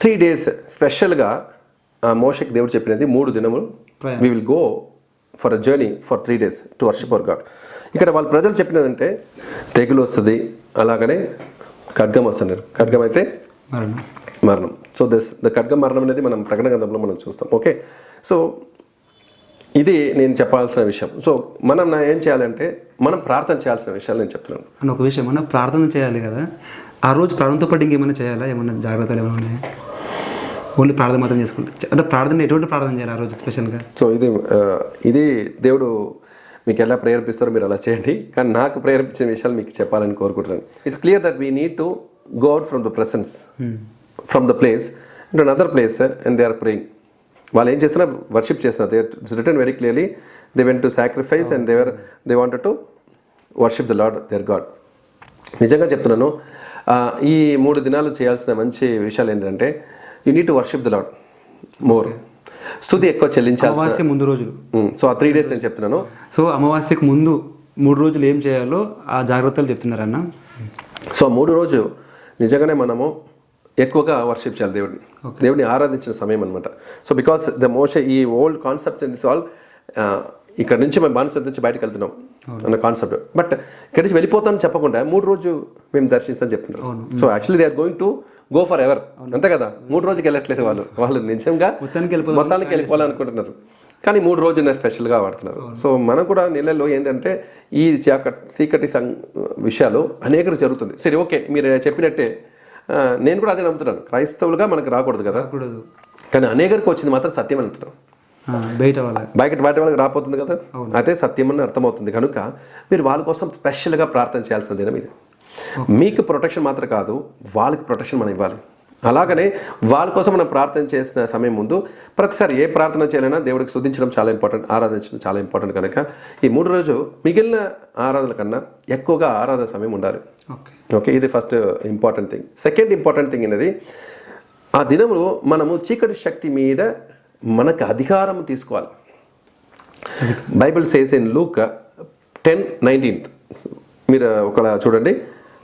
Three days స్పెషల్గా మోషకి దేవుడు చెప్పినది మూడు దినములు. We will go for a journey for three days to worship our God ఇక్కడ వాళ్ళ ప్రజలు చెప్పినదంటే తెగులు వస్తుంది అలాగనే ఖడ్గం వస్తున్నారు ఖడ్గం అయితే మరణం. మరణం. సో దిస్ ద ఖడ్గ మరణం అనేది మనం ప్రకటన గ్రంథంలో మనం చూస్తాం. ఓకే సో ఇది నేను చెప్పాల్సిన విషయం. సో మనం నా ఏం చేయాలంటే మనం ప్రార్థన చేయాల్సిన విషయాలు నేను చెప్తున్నాను. అని ఒక విషయం మనం ప్రార్థన చేయాలి కదా. ఆ రోజు ప్రార్థనతో పాటు ఇంకేమైనా చేయాలా? ఏమైనా జాగ్రత్తలు ఏమైనా ఉన్నాయా? ఓన్లీ ప్రార్థన మాత్రం చేసుకుంటే. అంటే ప్రార్థన ఎటువంటి ప్రార్థన చేయాలి ఆ రోజు స్పెషల్గా? సో ఇది ఇది దేవుడు మీకు ఎలా ప్రేరేపిస్తారో మీరు అలా చేయండి. కానీ నాకు ప్రేరేపించిన విషయాలు మీకు చెప్పాలని కోరుకుంటున్నాను. It's clear that we need to go out from the presence from the place to another place and they are praying వాళ్ళు ఏం చేసినా వర్షిప్ చేస్తున్నారు. They it's return very clearly they went to sacrifice and there they wanted to worship the Lord their God నిజంగా చెప్తున్నాను ఈ మూడు దినాలు చేయాల్సిన మంచి విషయాలు ఏంటంటే you need to worship the Lord more స్థుతి ఎక్కువ చెల్లించాల్సిన అమావాస్య ముందు రోజులు. సో ఆ త్రీ డేస్ నేను చెప్తున్నాను. సో అమావాస్యకు ముందు మూడు రోజులు ఏం చేయాలో ఆ జాగ్రత్తలు చెప్తున్నారన్న సో మూడు రోజు నిజంగానే మనము ఎక్కువగా వర్షిప్ చేయాలి దేవుడిని. దేవుడిని ఆరాధించిన సమయం అనమాట సో బికాస్ ద మోష ఈ ఓల్డ్ కాన్సెప్ట్ ఇస్ ఆల్ ఇక్కడ నుంచి మేము బానిస నుంచి బయటకు వెళ్తున్నాం అన్న కాన్సెప్ట్ బట్ ఇక్కడ నుంచి వెళ్ళిపోతామని చెప్పకుండా మూడు రోజు మేము దర్శిస్తామని చెప్తున్నారు. So actually they are going to go forever అంతే కదా? మూడు రోజుకి వెళ్ళట్లేదు వాళ్ళు. వాళ్ళు నిజంగా మొత్తానికి మొత్తానికి వెళ్ళిపోవాలనుకుంటున్నారు. కానీ మూడు రోజులు స్పెషల్గా వాడుతున్నారు. సో మనం కూడా నెలలో ఏంటంటే ఈ చాక చీకటి సం విషయాలు అనేకరు జరుగుతుంది. సరే ఓకే. మీరు చెప్పినట్టే నేను కూడా అదే నమ్ముతున్నాను. క్రైస్తవులుగా మనకు రాకూడదు కదా? కానీ అనేకరికి వచ్చింది మాత్రం సత్యం అని అంటున్నాం. బయట వాళ్ళ బయట బయట వాళ్ళకి రాపోతుంది కదా? అదే సత్యం అని అర్థమవుతుంది. కనుక మీరు వాళ్ళ కోసం స్పెషల్గా ప్రార్థన చేయాల్సిన దినం ఇది. మీకు ప్రొటెక్షన్ మాత్రం కాదు వాళ్ళకి ప్రొటెక్షన్ మనం ఇవ్వాలి. అలాగనే వాళ్ళ కోసం మనం ప్రార్థన చేసిన సమయం ముందు ప్రతిసారి ఏ ప్రార్థన చేయాలన్నా దేవుడికి శుద్ధించడం చాలా ఇంపార్టెంట్ ఆరాధించడం చాలా ఇంపార్టెంట్ కనుక ఈ మూడు రోజు మిగిలిన ఆరాధన కన్నా ఎక్కువగా ఆరాధన సమయం ఉండాలి. ఓకే. ఓకే ఇది first important thing second important thing అనేది ఆ దినములో మనము చీకటి శక్తి మీద మనకు అధికారం తీసుకోవాలి. Bible says in Luke ten nineteenth మీరు ఒకలా చూడండి.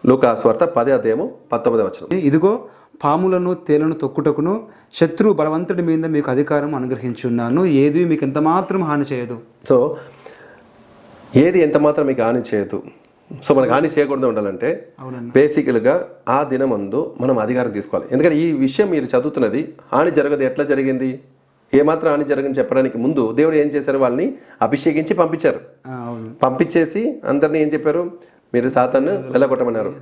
లూకా స్వార్త పదే అధ్యాయము పంతొమ్మిది వచ్చిన ఇదిగో పాములను తేలను తొక్కుటకును శత్రు బలవంతుడి మీద మీకు అధికారం అనుగ్రహించున్నాను. ఏది మీకు ఎంత మాత్రం హాని చేయదు. సో ఏది ఎంత మాత్రం మీకు హాని చేయదు. సో మనకు హాని చేయకుండా ఉండాలంటే బేసికల్గా ఆ దినమందు మనం అధికారం తీసుకోవాలి. ఎందుకంటే ఈ విషయం మీరు చదువుతున్నది హాని జరగదు. ఎట్లా జరిగింది? ఏమాత్రం హాని జరగని చెప్పడానికి ముందు దేవుడు ఏం చేశారు? వాళ్ళని అభిషేకించి పంపించారు. పంపించేసి అందరినీ ఏం చెప్పారు? మీరు సాతాన్ని వెళ్ళగొట్టమన్నారు.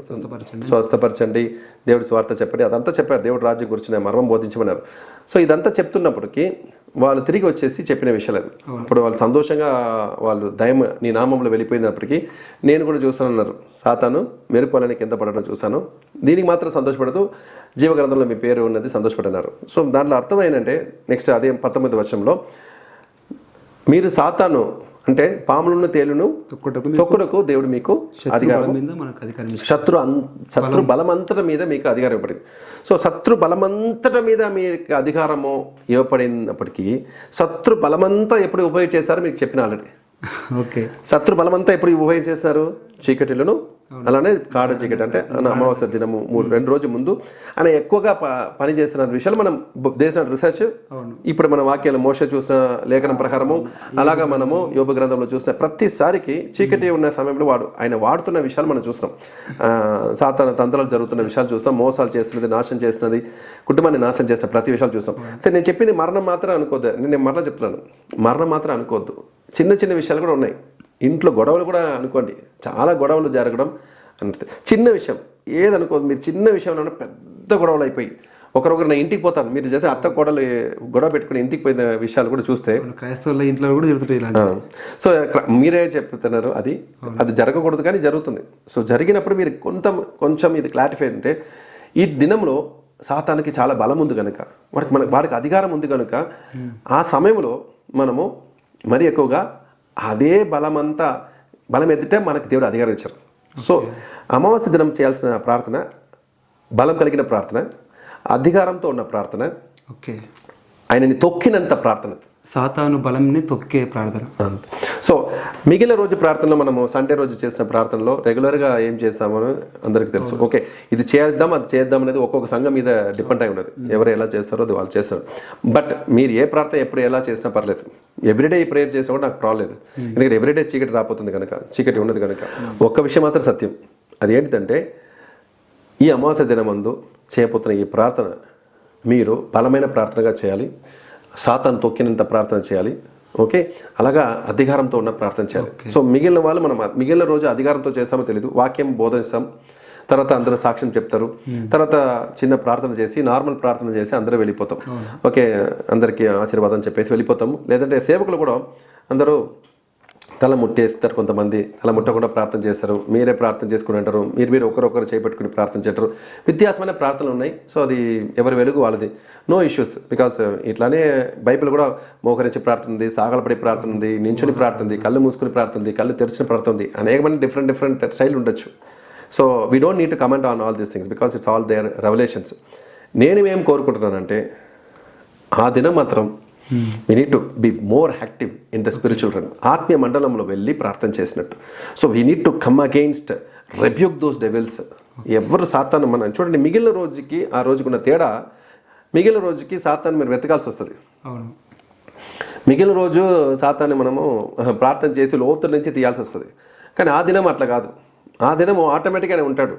స్వస్థపరచండి. దేవుడి స్వార్థ చెప్పండి. అదంతా చెప్పారు. దేవుడు రాజ్యం గురించి మర్మం బోధించమన్నారు. సో ఇదంతా చెప్తున్నప్పటికీ వాళ్ళు తిరిగి వచ్చేసి చెప్పిన విషయాలు అది. అప్పుడు వాళ్ళు సంతోషంగా వాళ్ళు దయం నీ నామంలో వెళ్ళిపోయినప్పటికీ నేను కూడా చూస్తానన్నారు. సాతాను మెరుపాలని కింద పడడం చూశాను. దీనికి మాత్రం సంతోషపడదు. జీవగ్రంథంలో మీ పేరు ఉన్నది సంతోషపడినారు. సో దాంట్లో అర్థం ఏంటంటే నెక్స్ట్ అదే పంతొమ్మిది వర్షంలో మీరు సాతాను అంటే పాములను తేలును తొక్కుడకు దేవుడు మీకు అధికారం. శత్రు శత్రు బలమంతట మీద మీకు అధికారం ఇవ్వబడింది. సో శత్రు బలమంతట మీద మీకు అధికారము ఇవ్వబడినప్పటికీ శత్రు బలమంతా ఎప్పుడు ఉపయోగ చేస్తారో మీకు చెప్పిన ఆల్రెడీ. ఓకే. శత్రు బలమంతా ఎప్పుడు ఉపయోగ చేస్తారు చీకటిలను అలానే కాడ చీకటి అంటే అమావాస్య దినము మూడు రెండు రోజు ముందు. ఆయన ఎక్కువగా పని చేస్తున్న విషయాలు మనం చేసిన రీసెర్చ్. ఇప్పుడు మన వాక్యాలు మోస చూసిన లేఖనం ప్రకారము అలాగా మనము యోగ గ్రంథంలో చూసిన ప్రతిసారికి చీకటి ఉన్న సమయంలో వాడు ఆయన వాడుతున్న విషయాలు మనం ఆ, సాతాన తంత్రాలు జరుగుతున్న విషయాలు చూస్తాం మోసాలు చేస్తున్నది నాశనం చేస్తున్నది కుటుంబాన్ని నాశనం చేస్తున్న ప్రతి విషయాలు చూస్తాం సరే నేను చెప్పింది మరణం మాత్రం అనుకోవద్దు నేను మరణ చెప్తున్నాను. మరణం మాత్రం అనుకోవద్దు చిన్న చిన్న విషయాలు కూడా ఉన్నాయి. ఇంట్లో గొడవలు కూడా అనుకోండి. చాలా గొడవలు జరగడం అంటే చిన్న విషయం. ఏదనుకోదు మీరు చిన్న విషయంలో పెద్ద గొడవలు అయిపోయి ఒకరొకరు నా ఇంటికి పోతాను. మీరు చేస్తే అత్త గొడవలు గొడవ పెట్టుకుని ఇంటికి పోయిన విషయాలు కూడా చూస్తే క్రైస్తవుల ఇంట్లో కూడా జరుగుతుంటాయి సో మీరే చెప్తున్నారు అది. అది జరగకూడదు కానీ జరుగుతుంది. సో జరిగినప్పుడు మీరు కొంత కొంచెం ఇది క్లారిఫై అంటే ఈ దినంలో సాతానికి చాలా బలం ఉంది కనుక వాడికి మన వాడికి అధికారం ఉంది కనుక ఆ సమయంలో మనము మరి ఎక్కువగా అదే బలమంతా బలం ఎత్తితే మనకు దేవుడు అధికారం ఇచ్చారు సో అమావాస్య దినం చేయాల్సిన ప్రార్థన బలం కలిగిన ప్రార్థన అధికారంతో ఉన్న ప్రార్థన ఓకే. ఆయనని తొక్కినంత ప్రార్థన. సాతాను బలంని తొక్కే ప్రార్థన. అంతే. సో మిగిలిన రోజు ప్రార్థనలో మనము సండే రోజు చేసిన ప్రార్థనలో రెగ్యులర్గా ఏం చేస్తామని అందరికీ తెలుసు. ఓకే ఇది చేద్దాం అది చేద్దాం అనేది ఒక్కొక్క సంఘం మీద డిపెండ్ అయి ఉండదు. ఎవరు ఎలా చేస్తారో అది వాళ్ళు చేస్తారు. బట్ మీరు ఏ ప్రార్థన ఎప్పుడు ఎలా చేసినా పర్లేదు. ఎవ్రీడే ఈ ప్రేయర్ చేసినా కూడా నాకు రాలేదు ఎందుకంటే ఎవ్రీడే చీకటి రాపోతుంది కనుక చీకటి ఉన్నది కనుక ఒక్క విషయం మాత్రం సత్యం. అది ఏంటిదంటే ఈ అమావాస్య దినమందు చేయబోతున్న ఈ ప్రార్థన మీరు బలమైన ప్రార్థనగా చేయాలి. సాతాను తొక్కినంత ప్రార్థన చేయాలి. ఓకే? అలాగా అధికారంతో ఉన్న ప్రార్థన చేయాలి. సో మిగిలిన వాళ్ళు మనం మిగిలిన రోజు అధికారంతో చేస్తామో తెలియదు వాక్యం బోధిస్తాం. తర్వాత అందరూ సాక్ష్యం చెప్తారు. తర్వాత చిన్న ప్రార్థన చేసి నార్మల్ ప్రార్థన చేసి అందరూ వెళ్ళిపోతాం. ఓకే? అందరికీ ఆశీర్వాదం చెప్పేసి వెళ్ళిపోతాము. లేదంటే సేవకులు కూడా అందరూ తల ముట్టేస్తారు కొంతమంది. తల ముట్టకుండా ప్రార్థన చేస్తారు. మీరే ప్రార్థన చేసుకుని అంటారు మీరు మీరు ఒకరొకరు చేపట్టుకుని ప్రార్థన చేస్తారు. వ్యత్యాసమైన ప్రార్థనలు ఉన్నాయి. సో అది ఎవరి వెలుగు వాళ్ళది. నో ఇష్యూస్ బికాస్ ఇట్లానే బైబిల్ కూడా మోకరించి ప్రార్థన ఉంది. సాగలపడి ప్రార్థన ఉంది. నించుని ప్రార్థన ఉంది. కళ్ళు మూసుకుని ప్రార్థన ఉంది. కళ్ళు తెరిచిన ప్రార్థన ఉంది. అనేకమైన డిఫరెంట్ డిఫరెంట్ స్టైల్ ఉండొచ్చు. So we don't need to comment on all these things because it's all their revolutions నేను ఏం కోరుకుంటున్నానంటే ఆ దినం మాత్రం we need to be more active in the spiritual run ఆత్మీయ మండలంలో వెళ్ళి ప్రార్థన చేసినట్టు. So we need to come against rebuke those devils ఎవరు సాతాను మనం చూడండి మిగిలిన రోజుకి ఆ రోజుకున్న తేడా మిగిలిన రోజుకి సాతాను మీరు వెతకాల్సి వస్తుంది. అవును. మిగిలిన రోజు సాతాన్ని మనము ప్రార్థన చేసి లోతుల నుంచి తీయాల్సి వస్తుంది. కానీ ఆ దినం అట్లా కాదు. ఆ దినము ఆటోమేటిక్గానే ఉంటాడు.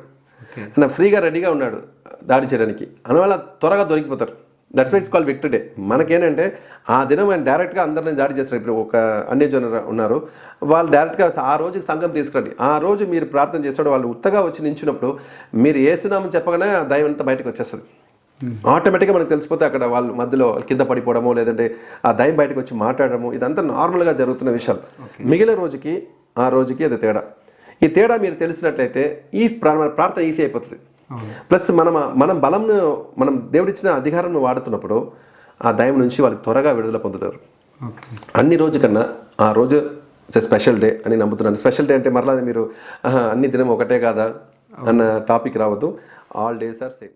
ఫ్రీగా రెడీగా ఉన్నాడు దాడి చేయడానికి. అందువల్ల త్వరగా దొరికిపోతారు. That's why it's call victory day మనకేంటంటే ఆ దినం ఆయన డైరెక్ట్గా అందరిని దాడి చేస్తారు ఇప్పుడు ఒక అన్ని జన ఉన్నారు. వాళ్ళు డైరెక్ట్గా ఆ రోజుకి సంఘం తీసుకురండి. ఆ రోజు మీరు ప్రార్థన చేస్తాడు వాళ్ళు ఉత్తగా వచ్చి నించినప్పుడు మీరు ఏసునామని చెప్పగానే ఆ దైవం అంతా బయటకు వచ్చేస్తుంది. ఆటోమేటిక్గా మనకు తెలిసిపోతే అక్కడ వాళ్ళు మధ్యలో కింద పడిపోవడము లేదంటే ఆ దయం బయటకు వచ్చి మాట్లాడడము ఇదంతా నార్మల్గా జరుగుతున్న విషయాలు. మిగిలిన రోజుకి ఆ రోజుకి అది తేడా. ఈ తేడా మీరు తెలిసినట్లయితే ఈ ప్రా- ప్రార్థన ఈజీ అయిపోతుంది. ప్లస్ మనం మనం బలంను మనం దేవుడిచ్చిన అధికారం వాడుతున్నప్పుడు ఆ దయం నుంచి వాళ్ళకి త్వరగా విడుదల పొందుతారు. అన్ని రోజు కన్నా ఆ రోజు స్పెషల్ డే అని నమ్ముతున్నాను. స్పెషల్ డే అంటే మరలా మీరు అన్ని దినం ఒకటే కాదా? అన్న టాపిక్ రావద్దు. All days are same.